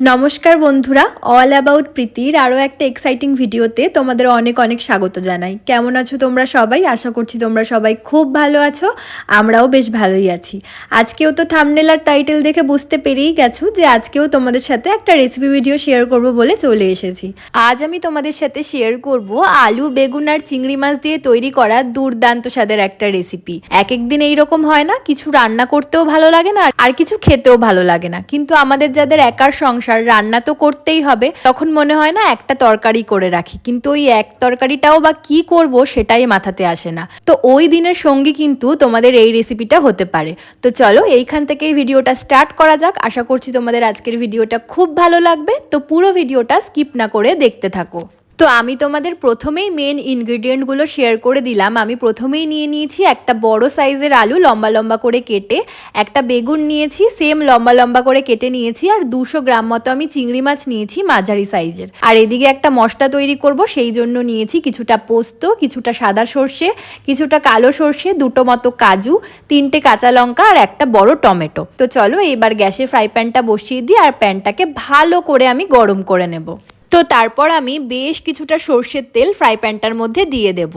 নমস্কার বন্ধুরা all about প্রীতির আরও একটা এক্সাইটিং ভিডিওতে তোমাদের অনেক অনেক স্বাগত জানাই। কেমন আছো তোমরা সবাই? আশা করছি তোমরা সবাই খুব ভালো আছো, আমরাও বেশ ভালোই আছি। আজকেও তো থামনেল আর টাইটেল দেখে বুঝতে পেরেই গেছো যে আজকেও তোমাদের সাথে একটা রেসিপি ভিডিও শেয়ার করব বলে চলে এসেছি। আজ আমি তোমাদের সাথে শেয়ার করব আলু, বেগুন আর চিংড়ি মাছ দিয়ে তৈরি করা দুর্দান্ত স্বাদের একটা রেসিপি এক এক দিন এইরকম হয় না, কিছু রান্না করতেও ভালো লাগে না আর কিছু খেতেও ভালো লাগে না। কিন্তু আমাদের যাদের একার সংসার রান্না তো করতেই হবে। তখন মনে হয় না একটা তরকারি করে রাখি। কিন্তু ওই এক তরকারিটাও বা কি করব সেটাই মাথাতে আসে না। তো ওই দিনের সঙ্গী কিন্তু তোমাদের এই রেসিপিটা হতে পারে। তো চলো এইখান থেকেই ভিডিওটা স্টার্ট করা যাক। আশা করছি তোমাদের আজকের ভিডিওটা খুব ভালো লাগবে। তো পুরো ভিডিওটা স্কিপ না করে দেখতে থাকো। তো আমি তোমাদের প্রথমেই মেন ইনগ্রিডিয়েন্টগুলো শেয়ার করে দিলাম। আমি প্রথমেই নিয়ে নিয়েছি একটা বড় সাইজের আলু, লম্বা লম্বা করে কেটে, একটা বেগুন নিয়েছি সেম লম্বা লম্বা করে কেটে নিয়েছি, আর দুশো গ্রাম মতো আমি চিংড়ি মাছ নিয়েছি মাঝারি সাইজের আর এদিকে একটা মশলা তৈরি করব, সেই জন্য নিয়েছি কিছুটা পোস্ত, কিছুটা সাদা সর্ষে, কিছুটা কালো সর্ষে, দুটো মতো কাজু, তিনটে কাঁচা লঙ্কা, আর একটা বড় টমেটো। তো চলো এবার গ্যাসে ফ্রাই প্যানটা বসিয়ে দিই, আর প্যানটাকে ভালো করে আমি গরম করে নেব। তো তারপর আমি বেশ কিছুটা সর্ষের তেল ফ্রাই প্যানটার মধ্যে দিয়ে দেব।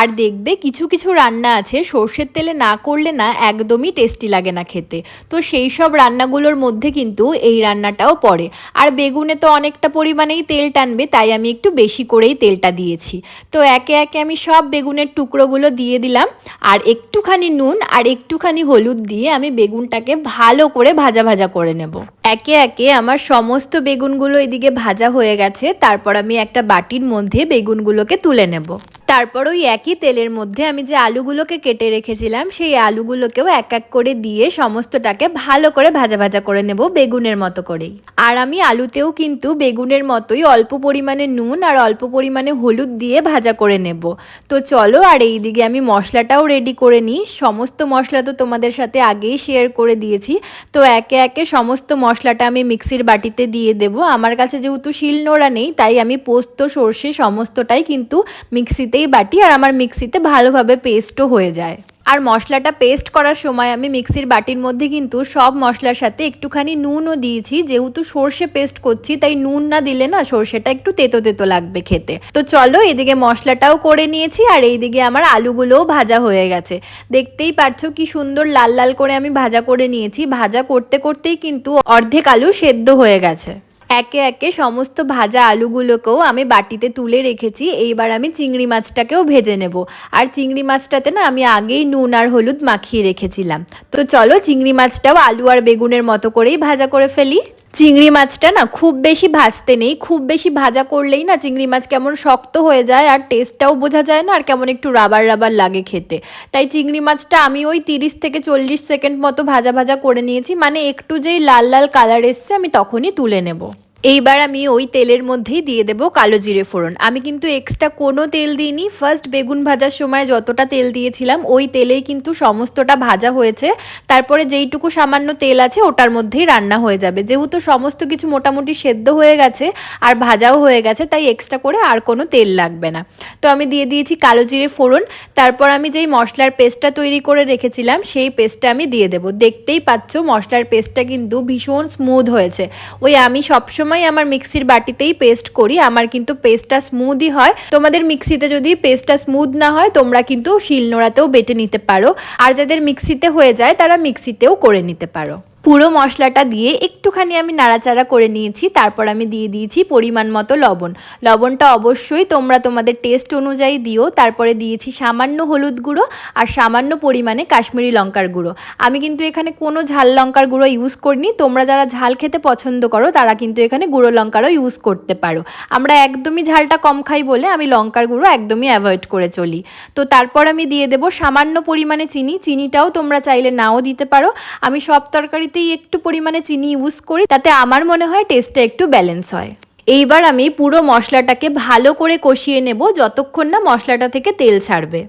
আর দেখবে কিছু কিছু রান্না আছে, সর্ষের তেলে না করলে না একদমই টেস্টি লাগে না খেতে। তো সেই সব রান্নাগুলোর মধ্যে কিন্তু এই রান্নাটাও পড়ে। আর বেগুনে তো অনেকটা পরিমাণেই তেল টানবে, তাই আমি একটু বেশি করেই তেলটা দিয়েছি। তো একে একে আমি সব বেগুনের টুকরোগুলো দিয়ে দিলাম। আর একটুখানি নুন আর একটুখানি হলুদ দিয়ে আমি বেগুনটাকে ভালো করে ভাজা ভাজা করে নেব। একে একে আমার সমস্ত বেগুনগুলো এদিকে ভাজা হয়ে গেছে, তারপর আমি একটা বাটির মধ্যে বেগুনগুলোকে তুলে নেব। তারপর ওই একই তেলের মধ্যে আমি যে আলুগুলোকে কেটে রেখেছিলাম, সেই আলুগুলোকেও এক এক করে দিয়ে সমস্তটাকে ভালো করে ভাজা ভাজা করে নেব বেগুনের মতো করেই। আর আমি আলুতেও কিন্তু বেগুনের মতোই অল্প পরিমাণে নুন আর অল্প পরিমাণে হলুদ দিয়ে ভাজা করে নেব। তো চলো আর এই দিকে আমি মশলাটাও রেডি করে নিই। সমস্ত মশলা তো তোমাদের সাথে আগেই শেয়ার করে দিয়েছি। তো একে একে সমস্ত মশলাটা আমি মিক্সির বাটিতে দিয়ে দেব। আমার কাছে যেহেতু শিলনোড়া নেই, তাই আমি পোস্ত, সর্ষে সমস্তটাই কিন্তু মিক্সিতেই বাটি আর আমার মিক্সিতে ভালোভাবে পেস্টও হয়ে যায়। আর মশলাটা পেস্ট করার সময় আমি মিক্সির বাটির মধ্যে কিন্তু সব মশলার সাথে একটুখানি নুনও দিয়েছি। যেহেতু সর্ষে পেস্ট করছি, তাই নুন না দিলে না সর্ষেটা একটু তেতো তেতো লাগবে খেতে। তো চলো এদিকে মশলাটাও করে নিয়েছি আর এইদিকে আমার আলুগুলোও ভাজা হয়ে গেছে। দেখতেই পারছ কি সুন্দর লাল লাল করে আমি ভাজা করে নিয়েছি। ভাজা করতে করতেই কিন্তু অর্ধেক আলু সেদ্ধ হয়ে গেছে। একে একে সমস্ত ভাজা আলুগুলোকেও আমি বাটিতে তুলে রেখেছি। এইবার আমি চিংড়ি মাছটাকেও ভেজে নেব। আর চিংড়ি মাছটাতে না আমি আগেই নুন আর হলুদ মাখিয়ে রেখেছিলাম। তো চলো চিংড়ি মাছটাও আলু আর বেগুনের মতো করেই ভাজা করে ফেলি। চিংড়ি মাছটা না খুব বেশি ভাজতে নেই। খুব বেশি ভাজা করলেই না চিংড়ি মাছ কেমন শক্ত হয়ে যায় আর টেস্টটাও বোঝা যায় না আর কেমন একটু রাবার রাবার লাগে খেতে। তাই চিংড়ি মাছটা আমি ওই তিরিশ থেকে চল্লিশ সেকেন্ড মতো ভাজা ভাজা করে নিয়েছি। মানে একটু যেই লাল লাল কালার এসছে আমি তখনই তুলে নেব। এইবার আমি ওই তেলের মধ্যেই দিয়ে দেবো কালো জিরে ফোড়ন। আমি কিন্তু এক্সট্রা কোনো তেল দিইনি। ফার্স্ট বেগুন ভাজার সময় যতটা তেল দিয়েছিলাম, ওই তেলেই কিন্তু সমস্তটা ভাজা হয়েছে। তারপরে যেইটুকু সামান্য তেল আছে, ওটার মধ্যেই রান্না হয়ে যাবে। যেহেতু সমস্ত কিছু মোটামুটি সেদ্ধ হয়ে গেছে আর ভাজাও হয়ে গেছে, তাই এক্সট্রা করে আর কোনো তেল লাগবে না। তো আমি দিয়ে দিয়েছি কালো জিরে ফোড়ন। তারপর আমি যেই মশলার পেস্টটা তৈরি করে রেখেছিলাম, সেই পেস্টটা আমি দিয়ে দেবো। দেখতেই পাচ্ছ মশলার পেস্টটা কিন্তু ভীষণ স্মুথ হয়েছে। ওই আমি সবসময় সময় আমার মিক্সির বাটিতেই পেস্ট করি, আমার কিন্তু পেস্টটা স্মুদই হয়। তোমাদের মিক্সিতে যদি পেস্টটা স্মুথ না হয়, তোমরা কিন্তু শিলনোড়াতেও বেটে নিতে পারো। আর যাদের মিক্সিতে হয়ে যায়, তারা মিক্সিতেও করে নিতে পারো। পুরো মশলাটা দিয়ে একটুখানি আমি নাড়াচাড়া করে নিয়েছি, তারপর আমি দিয়ে দিয়েছি পরিমাণ মতো লবণ। লবণটা অবশ্যই তোমরা তোমাদের টেস্ট অনুযায়ী দিও, তারপরে দিয়েছি সামান্য হলুদ গুঁড়ো আর সামান্য পরিমাণে কাশ্মীরি লঙ্কার গুঁড়ো। আমি কিন্তু এখানে কোনো ঝাল লঙ্কার গুঁড়ো ইউজ করিনি, তোমরা যারা ঝাল খেতে পছন্দ করো, তারা কিন্তু এখানে গুঁড়ো লঙ্কারও ইউজ করতে পারো। আমরা একদমই ঝালটা কম খাই বলে আমি লঙ্কার গুঁড়ো একদমই অ্যাভয়েড করে চলি। তো তারপর আমি দিয়ে দেবো সামান্য পরিমাণে চিনি, চিনিটাও তোমরা চাইলে নাও দিতে পারো। আমি সব তরকারি তরকারিতেই একটু পরিমাণে চিনি ইউজ করি, তাতে আমার মনে হয় টেস্টটা একটু ব্যালেন্স হয়। এইবার আমি পুরো মশলাটাকে ভালো করে কষিয়ে নেব যতক্ষণ না মশলাটা থেকে তেল ছাড়বে।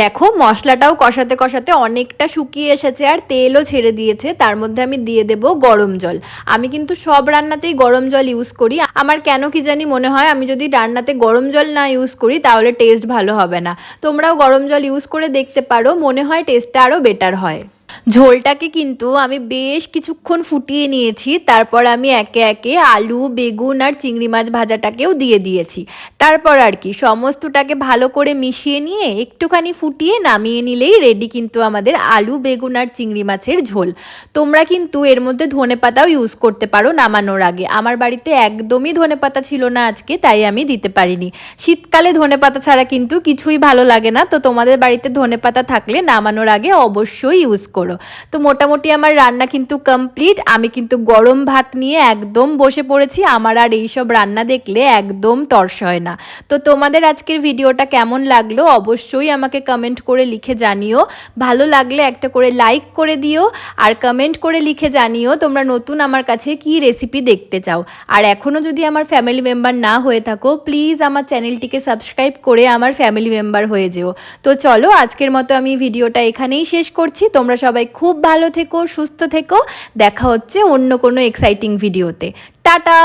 দেখো, মশলাটাও কষাতে কষাতে অনেকটা শুকিয়ে এসেছে আর তেলও ছেড়ে দিয়েছে, তার মধ্যে আমি দিয়ে দেব গরম জল। আমি কিন্তু সব রান্নাতেই গরম জল ইউজ করি। আমার কেন কি জানি মনে হয়, আমি যদি রান্নাতে গরম জল না ইউজ করি, তাহলে টেস্ট ভালো হবে না। তোমরাও গরম জল ইউজ করে দেখতে পারো, মনে হয় টেস্টটা আরও বেটার হয়। ঝোলটাকে কিন্তু আমি বেশ কিছুক্ষণ ফুটিয়ে নিয়েছি, তারপর আমি একে একে আলু, বেগুন আর চিংড়ি মাছ ভাজাটাকেও দিয়ে দিয়েছি। তারপর আর কি, সমস্তটাকে ভালো করে মিশিয়ে নিয়ে একটুখানি ফুটিয়ে নামিয়ে নিলেই রেডি কিন্তু আমাদের আলু, বেগুন আর চিংড়ি মাছের ঝোল। তোমরা কিন্তু এর মধ্যে ধনে পাতাও ইউজ করতে পারো নামানোর আগে। আমার বাড়িতে একদমই ধনে পাতা ছিল না আজকে, তাই আমি দিতে পারিনি। শীতকালে ধনে পাতা ছাড়া কিন্তু কিছুই ভালো লাগে না, তো তোমাদের বাড়িতে ধনে পাতা থাকলে নামানোর আগে অবশ্যই ইউজ করো। তো মোটামুটি আমার রান্না কিন্তু কমপ্লিট আমি কিন্তু গরম ভাত নিয়ে একদম বসে পড়েছি। আমার আর এইসব রান্না দেখলে একদম তর্স হয় না। তো তোমাদের আজকের ভিডিওটা কেমন লাগল অবশ্যই আমাকে কমেন্ট করে লিখে জানিও। ভালো লাগলে একটা করে লাইক করে দিও। আর কমেন্ট করে লিখে জানিও তোমরা নতুন আমার কাছে কি রেসিপি দেখতে চাও। আর এখনও যদি আমার ফ্যামিলি মেম্বার না হয়ে থাকো প্লিজ আমার চ্যানেলটিকে সাবস্ক্রাইব করে আমার ফ্যামিলি মেম্বার হয়ে যেও। তো চলো আজকের মতো আমি ভিডিওটা এখানেই শেষ করছি। তোমরা সবাই খুব ভালো থেকো সুস্থ থেকো। দেখা হচ্ছে অন্য কোনো এক্সাইটিং ভিডিওতে টাটা!